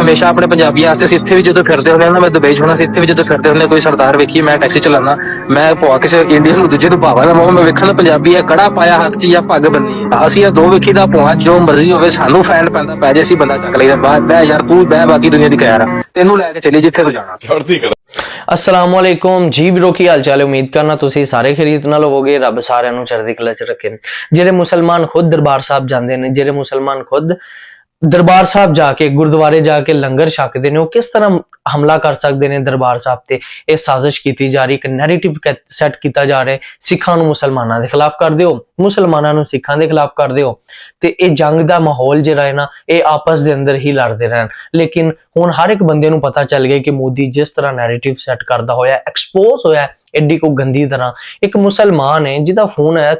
ਹਮੇਸ਼ਾ ਆਪਣੇ ਪੰਜਾਬੀਆਂ ਵਾਸਤੇ ਅਸੀਂ ਇੱਥੇ ਵੀ ਜਦੋਂ ਫਿਰਦੇ ਹੁੰਦੇ ਹਾਂ ਨਾ ਮੈਂ ਦੁਬਈ 'ਚ ਹੋਣਾ ਸੀ ਇੱਥੇ ਵੀ ਜਦੋਂ ਫਿਰਦੇ ਹੁੰਦੇ ਕੋਈ ਸਰਦਾਰ ਵੇਖੀ ਮੈਂ ਟੈਕਸੀ ਚਲਾਉਣਾ ਮੈਂ ਭਵਾ ਕਿਸੇ ਇੰਡੀਅਨ ਨੂੰ ਦੂਜੇ ਨੂੰ ਭਾਵਾ ਦਾ ਮੋਹ ਮੈਂ ਵੇਖਣ ਪੰਜਾਬੀ ਆ ਕੜਾ ਪਾਇਆ ਹੱਥ 'ਚ ਜਾਂ ਪੱਗ ਬੰਨੀ ਆ। ਅਸੀਂ ਇਹ ਦੋ ਵੇਖੀ ਦਾ ਭਵਾ ਜੋ ਮਰਜ਼ੀ ਹੋਵੇ ਸਾਨੂੰ ਫੈਨ ਪੈਂਦਾ ਪੈ ਜੇ ਅਸੀਂ ਬੰਦਾ ਚੱਕ ਲਈਦਾ ਬਾਹਰ ਬਹਿ ਯਾਰ ਤੂੰ ਬਹਿ ਬਾਕੀ ਦੁਨੀਆ ਦੀ ਖੈਰ ਆ। ਤੈਨੂੰ ਲੈ ਕੇ ਚੱਲੀ ਜਿੱਥੇ ਤੂੰ ਜਾਣਾ। ਚੜ੍ਹਦੀ ਕਲਾ। ਅਸਲਾਮ ਵਾਲੇਕੁਮ ਜੀ ਵੀਰੋ ਕੀ ਹਾਲ ਚਾਲ ਹੈ? ਉਮੀਦ ਕਰਨਾ ਤੁਸੀਂ ਸਾਰੇ ਖਰੀਦ ਨਾਲ ਹੋਵੋਗੇ ਰੱਬ ਸਾਰਿਆਂ ਨੂੰ ਚੜ੍ਹਦੀ ਕਲਾ ਚ ਰੱਖੇ। ਜਿਹੜੇ ਮੁਸਲਮਾਨ ਖੁਦ ਦਰਬਾਰ ਸਾਹਿਬ ਜਾਂਦੇ ਨੇ ਜਿਹੜੇ ਮੁਸਲਮਾਨ ਖੁਦ ਦਰਬਾਰ ਸਾਹਿਬ ਜਾ ਕੇ, ਗੁਰਦੁਆਰੇ ਜਾ ਕੇ ਲੰਗਰ ਛਕਦੇ ਨੇ, ਉਹ ਕਿਸ ਤਰ੍ਹਾਂ ਹਮਲਾ ਕਰ ਸਕਦੇ ਨੇ ਦਰਬਾਰ ਸਾਹਿਬ ਤੇ? ਇਹ ਸਾਜ਼ਿਸ਼ ਕੀਤੀ ਜਾ ਰਹੀ, ਇੱਕ ਨੈਰੇਟਿਵ ਸੈੱਟ ਕੀਤਾ ਜਾ ਰਿਹਾ ਸਿੱਖਾਂ ਨੂੰ ਮੁਸਲਮਾਨਾਂ ਦੇ ਖਿਲਾਫ ਕਰ ਦਿਓ, ਮੁਸਲਮਾਨਾਂ ਨੂੰ ਸਿੱਖਾਂ ਦੇ ਖਿਲਾਫ ਕਰ ਦਿਓ। ਤੇ ਇਹ ਜੰਗ ਦਾ ਮਾਹੌਲ ਜਿਹੜਾ ਹੈ ਨਾ, ਇਹ ਆਪਸ ਦੇ ਅੰਦਰ ਹੀ ਲੜਦੇ ਰਹਿਣ। ਲੇਕਿਨ ਹੁਣ ਹਰ ਇੱਕ ਬੰਦੇ ਨੂੰ ਪਤਾ ਚੱਲ ਗਿਆ ਕਿ ਮੋਦੀ ਜਿਸ ਤਰ੍ਹਾਂ ਨੈਰੇਟਿਵ ਸੈੱਟ ਕਰਦਾ ਹੋਇਆ ਐਕਸਪੋਜ਼ ਹੋਇਆ, ਐਡੀ ਕੋ ਗੰਦੀ ਤਰ੍ਹਾਂ। ਇੱਕ ਮੁਸਲਮਾਨ ਹੈ, ਜਿਹਦਾ ਫੋਨ ਹੈ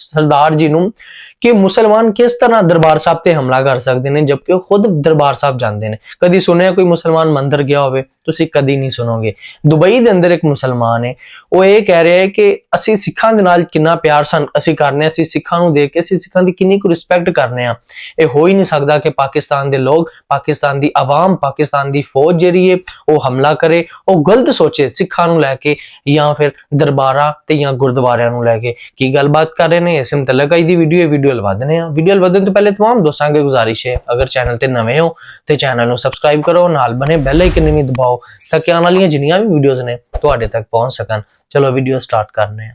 ਸਰਦਾਰ ਜੀ ਨੂੰ ਕਿ ਮੁਸਲਮਾਨ ਕਿਸ ਤਰ੍ਹਾਂ ਦਰਬਾਰ ਸਾਹਿਬ ਤੇ ਹਮਲਾ ਕਰ ਸਕਦੇ ਨੇ, ਜਦਕਿ ਉਹ ਖੁਦ ਦਰਬਾਰ ਸਾਹਿਬ ਜਾਂਦੇ ਨੇ। ਕਦੀ ਸੁਣਿਆ ਕੋਈ ਮੁਸਲਮਾਨ ਮੰਦਰ ਗਿਆ ਹੋਵੇ? ਤੁਸੀਂ ਕਦੀ ਨਹੀਂ ਸੁਣੋਗੇ ਦੁਬਈ ਦੇ ਅੰਦਰ ਇੱਕ ਮੁਸਲਮਾਨ ਹੈ ਉਹ ਇਹ ਕਹਿ ਰਿਹਾ ਹੈ ਕਿ ਅਸੀਂ ਸਿੱਖਾਂ ਦੇ ਨਾਲ ਕਿੰਨਾ ਪਿਆਰ ਸਨ ਅਸੀਂ ਕਰਨੇ ਅਸੀਂ ਸਿੱਖਾਂ ਨੂੰ ਦੇਖ ਕੇ ਅਸੀਂ ਸਿੱਖਾਂ ਦੀ ਕਿੰਨੀ ਕੁ ਰਿਸਪੈਕਟ ਕਰਨੇ ਆ ਇਹ ਹੋ ਹੀ ਨਹੀਂ ਸਕਦਾ ਕਿ ਪਾਕਿਸਤਾਨ ਦੇ ਲੋਕ ਪਾਕਿਸਤਾਨ ਦੀ ਆਵਾਮ ਪਾਕਿਸਤਾਨ ਦੀ ਫੌਜ ਜਿਹੜੀ ਹੈ ਉਹ ਹਮਲਾ ਕਰੇ ਉਹ ਗਲਤ ਸੋਚੇ ਸਿੱਖਾਂ ਨੂੰ ਲੈ ਕੇ ਜਾਂ ਫਿਰ ਦਰਬਾਰਾਂ ਤੇ ਜਾਂ ਗੁਰਦੁਆਰਿਆਂ ਨੂੰ ਲੈ ਕੇ ਕੀ ਗੱਲਬਾਤ ਕਰ ਰਹੇ ਨੇ ਇਸ ਮੁਤਲਕ ਅੱਜ ਦੀ ਵੀਡੀਓ ਇਹ ਵੀਡੀਓ ਲਵਾ ਦਿੰਦੇ ਆ ਵੀਡੀਓ ਲਵਾਉਣ ਤੋਂ ਪਹਿਲੇ तमाम ਦੋਸਤਾਂ ਅੱਗੇ ਗੁਜ਼ਾਰਿਸ਼ ਹੈ ਅਗਰ ਚੈਨਲ ਤੇ ਨਵੇਂ ਹੋ ਤੇ ਚੈਨਲ ਨੂੰ ਸਬਸਕ੍ਰਾਈਬ ਕਰੋ ਨਾਲ ਬਨੇ ਬੈਲ ਆਈਕਨ ਵੀ ਦਬਾਓ ਤਾਂ ਕਿ ਆਉਣ ਵਾਲੀਆਂ ਜਿੰਨੀਆਂ ਵੀ ਵੀਡੀਓਜ਼ ਨੇ ਤੁਹਾਡੇ ਤੱਕ ਪਹੁੰਚ ਸਕਣ। ਚਲੋ ਵੀਡੀਓ ਸਟਾਰਟ ਕਰਨੇ ਆ।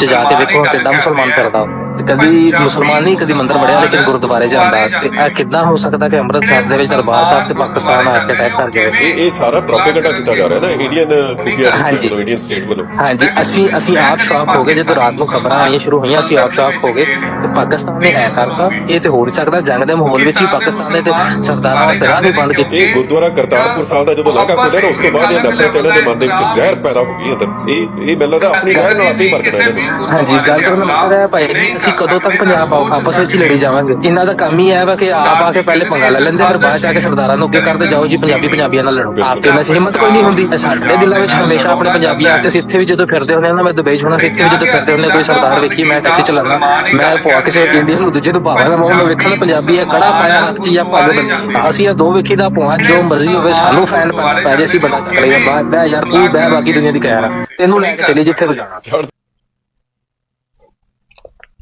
ਚ ਜਾ ਕੇ ਵੇਖੋ ਕਿੱਦਾਂ ਮੁਸਲਮਾਨ ਫਿਰਦਾ ਤੇ ਕਦੀ ਮੁਸਲਮਾਨ ਨਹੀਂ ਕਦੀ ਮੰਦਰ ਵੜਿਆ ਲੇਕਿਨ ਗੁਰਦੁਆਰੇ ਜਾਂਦਾ। ਤੇ ਇਹ ਕਿੱਦਾਂ ਹੋ ਸਕਦਾ ਕਿ ਅੰਮ੍ਰਿਤਸਰ ਦੇ ਵਿੱਚ ਦਰਬਾਰ ਸਾਹਿਬ ਤੇ ਪਾਕਿਸਤਾਨ ਆ ਕੇ ਅਟੈਕ ਕਰ ਜਾਵੇ ਇਹ ਇਹ ਸਾਰਾ ਪ੍ਰੋਪੇਗੈਂਡਾ ਕੀਤਾ ਜਾ ਰਿਹਾ ਨਾ ਇੰਡੀਅਨ। ਏਜੰਸੀ ਵੱਲੋਂ ਇੰਡੀਅਨ ਸਟੇਟ ਵੱਲੋਂ। ਹਾਂਜੀ ਅਸੀਂ ਅਸੀਂ ਆਪ ਸ਼ੌਕ ਹੋ ਗਏ ਜਦੋਂ ਰਾਤ ਨੂੰ ਖਬਰਾਂ ਆਈਆਂ ਸ਼ੁਰੂ ਹੋਈਆਂ ਅਸੀਂ ਆਪ ਸ਼ੌਕ ਹੋ ਗਏ। ਤੇ ਪਾਕਿਸਤਾਨ ਨੇ ਐ ਕਰਤਾ ਇਹ ਤੇ ਹੋ ਨਹੀਂ ਸਕਦਾ ਜੰਗ ਦੇ ਮਾਹੌਲ ਵਿੱਚ ਹੀ ਪਾਕਿਸਤਾਨ ਨੇ ਤੇ ਸਰਦਾਰਾਂ ਵਾਸਤੇ ਰਾਹ ਨਹੀਂ ਬੰਦ ਕੀਤੀ ਇਹ ਗੁਰਦੁਆਰਾ ਕਰਤਾਰਪੁਰ ਸਾਹਿਬ ਦਾ ਜਦੋਂ ਲਾਗਾ ਖੁੱਲਿਆ ਨਾ ਉਸ ਤੋਂ ਬਾਅਦ ਇਹ ਨਫ਼ਰਤ ਇਹਨਾਂ ਦੇ ਮਨ ਦੇ ਵਿੱਚ ਜ਼ਹਿਰ ਪੈਦਾ ਹੋ ਗਈ ਅੰਦਰ। ਇਹ ਇਹ ਮੈਨੂੰ ਲੱਗਦਾ ਆਪਣੀ ਜ਼ਹਿਰ ਨਾਲ ਆਪੇ ਹੀ ਮਰ ਨੇ। ਹਾਂਜੀ ਗੱਲ ਕਰਨ ਦਾ ਮਤਲਬ ਹੈ ਭਾਈ ਅਸੀਂ ਕਦੋਂ ਤੱਕ ਪੰਜਾਬ ਆਪ- ਆਪਸ ਵਿੱਚ ਹੀ ਲੜੀ ਜਾਵਾਂਗੇ? ਇਹਨਾਂ ਦਾ ਕੰਮ ਹੀ ਹੈ ਵਾ ਕਿ ਆਪ ਆ ਕੇ ਪਹਿਲੇ ਪੰਗਾ ਲੈ ਲੈਂਦੇ ਫਿਰ ਬਾਅਦ ਚ ਆ ਕੇ ਸਰਦਾਰਾਂ ਨੂੰ ਅੱਗੇ ਕਰਦੇ ਜਾਓ ਜੀ ਪੰਜਾਬੀ ਪੰਜਾਬੀਆਂ ਨਾਲ ਲੜੋ। ਆਪ ਤੇ ਇਹਨਾਂ 'ਚ ਹਿੰਮਤ ਕੋਈ ਨਹੀਂ ਹੁੰਦੀ। ਸਾਡੇ ਦਿਲਾਂ ਵਿੱਚ ਹਮੇਸ਼ਾ ਆਪਣੇ ਪੰਜਾਬੀਆਂ ਵਾਸਤੇ ਅਸੀਂ ਇੱਥੇ ਵੀ ਜਦੋਂ ਫਿਰਦੇ ਹੁੰਦੇ ਨਾ ਮੈਂ ਦੁਬਈ 'ਚ ਹੋਣਾ ਸੀ ਇੱਥੇ ਵੀ ਜਦੋਂ ਫਿਰਦੇ ਹੁੰਦੇ ਕੋਈ ਸਰਦਾਰ ਵੇਖੀ ਮੈਂ ਟੈਕਸੀ ਚਲਾਉਣਾ ਮੈਂ ਭਵਾ ਕਿਸੇ ਇੰਡੀਅਨ ਨੂੰ ਦੂਜੇ ਨੂੰ ਭਾਵਾ ਦਾ ਮੋਹ ਮੈਂ ਵੇਖਣ ਪੰਜਾਬੀ ਹੈ ਕੜਾ ਪਾਇਆ ਹੱਥ 'ਚ ਜਾਂ ਪੱਗ ਅਸੀਂ ਇਹ ਦੋ ਵੇਖੀ ਦਾ ਭਵਾ ਜੋ ਮਰਜ਼ੀ ਹੋਵੇ ਸਾਨੂੰ ਫੈਨ ਪੈ ਜੇ ਅਸੀਂ ਬੰਦਾ ਚੱਕ ਬਾਹਰ ਬਹਿ ਯਾਰ ਤੂੰ ਬਹਿ ਬਾਕੀ ਦੁਨੀਆ ਦੀ ਖੈਰ ਆ। ਤੈਨੂੰ ਲੈ ਕੇ ਚੱਲੀ ਜਿੱਥੇ ਤੂੰ ਜਾਣਾ।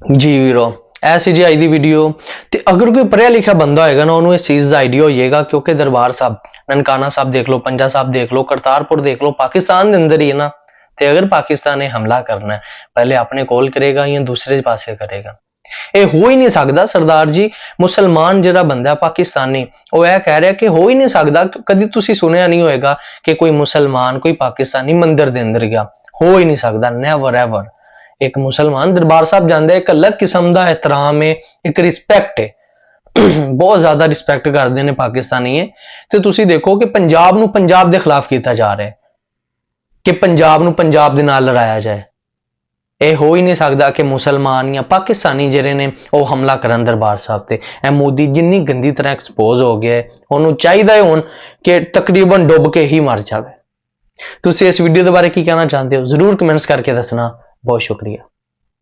ਜੀ ਵੀਰੋ ਐ ਸੀ ਜੀ ਅੱਜ ਦੀ ਵੀਡੀਓ ਤੇ ਅਗਰ ਕੋਈ ਪੜ੍ਹਿਆ ਲਿਖਿਆ ਬੰਦਾ ਹੋਏਗਾ ਨਾ, ਉਹਨੂੰ ਇਸ ਚੀਜ਼ ਦਾ ਆਈਡੀਆ ਹੋ ਕਿਉਂਕਿ ਦਰਬਾਰ ਸਾਹਿਬ, ਨਨਕਾਣਾ ਸਾਹਿਬ ਦੇਖ ਲਓ, ਪੰਜਾ ਸਾਹਿਬ ਦੇਖ ਲਓ, ਕਰਤਾਰਪੁਰ ਦੇਖ ਲਓ, ਪਾਕਿਸਤਾਨ ਦੇ ਅੰਦਰ ਹੀ ਹੈ ਨਾ। ਤੇ ਅਗਰ ਪਾਕਿਸਤਾਨ ਨੇ ਹਮਲਾ ਕਰਨਾ ਹੈ, ਪਹਿਲੇ ਆਪਣੇ ਕੋਲ ਕਰੇਗਾ ਜਾਂ ਦੂਸਰੇ ਪਾਸੇ ਕਰੇਗਾ। ਇਹ ਹੋ ਹੀ ਨਹੀਂ ਸਕਦਾ ਸਰਦਾਰ ਜੀ, ਮੁਸਲਮਾਨ ਜਿਹੜਾ ਬੰਦਾ ਪਾਕਿਸਤਾਨੀ, ਉਹ ਇਹ ਕਹਿ ਰਿਹਾ ਕਿ ਹੋ ਹੀ ਨਹੀਂ ਸਕਦਾ ਕਦੀ ਤੁਸੀਂ ਸੁਣਿਆ ਨਹੀਂ ਹੋਏਗਾ ਕਿ ਕੋਈ ਮੁਸਲਮਾਨ, ਕੋਈ ਪਾਕਿਸਤਾਨੀ ਮੰਦਰ ਦੇ ਅੰਦਰ ਗਿਆ। ਹੋ ਹੀ ਨਹੀਂ ਸਕਦਾ ਨੈਵਰ ਐਵਰ ਇੱਕ ਮੁਸਲਮਾਨ ਦਰਬਾਰ ਸਾਹਿਬ ਜਾਂਦਾ ਇੱਕ ਅਲੱਗ ਕਿਸਮ ਦਾ ਇਤਰਾਮ ਹੈ, ਇੱਕ ਰਿਸਪੈਕਟ ਹੈ। ਬਹੁਤ ਜ਼ਿਆਦਾ ਰਿਸਪੈਕਟ ਕਰਦੇ ਨੇ ਪਾਕਿਸਤਾਨੀ ਹੈ ਤੇ ਤੁਸੀਂ ਦੇਖੋ ਕਿ ਪੰਜਾਬ ਨੂੰ ਪੰਜਾਬ ਦੇ ਖਿਲਾਫ ਕੀਤਾ ਜਾ ਰਿਹਾ ਹੈ। ਕਿ ਪੰਜਾਬ ਨੂੰ ਪੰਜਾਬ ਦੇ ਨਾਲ ਲੜਾਇਆ ਜਾਏ। ਇਹ ਹੋ ਹੀ ਨਹੀਂ ਸਕਦਾ ਕਿ ਮੁਸਲਮਾਨ ਜਾਂ ਪਾਕਿਸਤਾਨੀ ਜਿਹੜੇ ਨੇ, ਉਹ ਹਮਲਾ ਕਰਨ ਦਰਬਾਰ ਸਾਹਿਬ ਤੇ। ਇਹ ਮੋਦੀ ਜਿੰਨੀ ਗੰਦੀ ਤਰ੍ਹਾਂ ਐਕਸਪੋਜ਼ ਹੋ ਗਿਆ ਹੈ, ਉਹਨੂੰ ਚਾਹੀਦਾ ਹੈ ਹੁਣ ਕਿ ਤਕਰੀਬਨ ਡੁੱਬ ਕੇ ਹੀ ਮਰ ਜਾਵੇ। ਤੁਸੀਂ ਇਸ ਵੀਡੀਓ ਦੇ ਬਾਰੇ ਕੀ ਕਹਿਣਾ ਚਾਹੁੰਦੇ ਹੋ? ਜ਼ਰੂਰ ਕਮੈਂਟਸ ਕਰਕੇ ਦੱਸਣਾ। ਬਹੁਤ ਸ਼ੁਕਰੀਆ।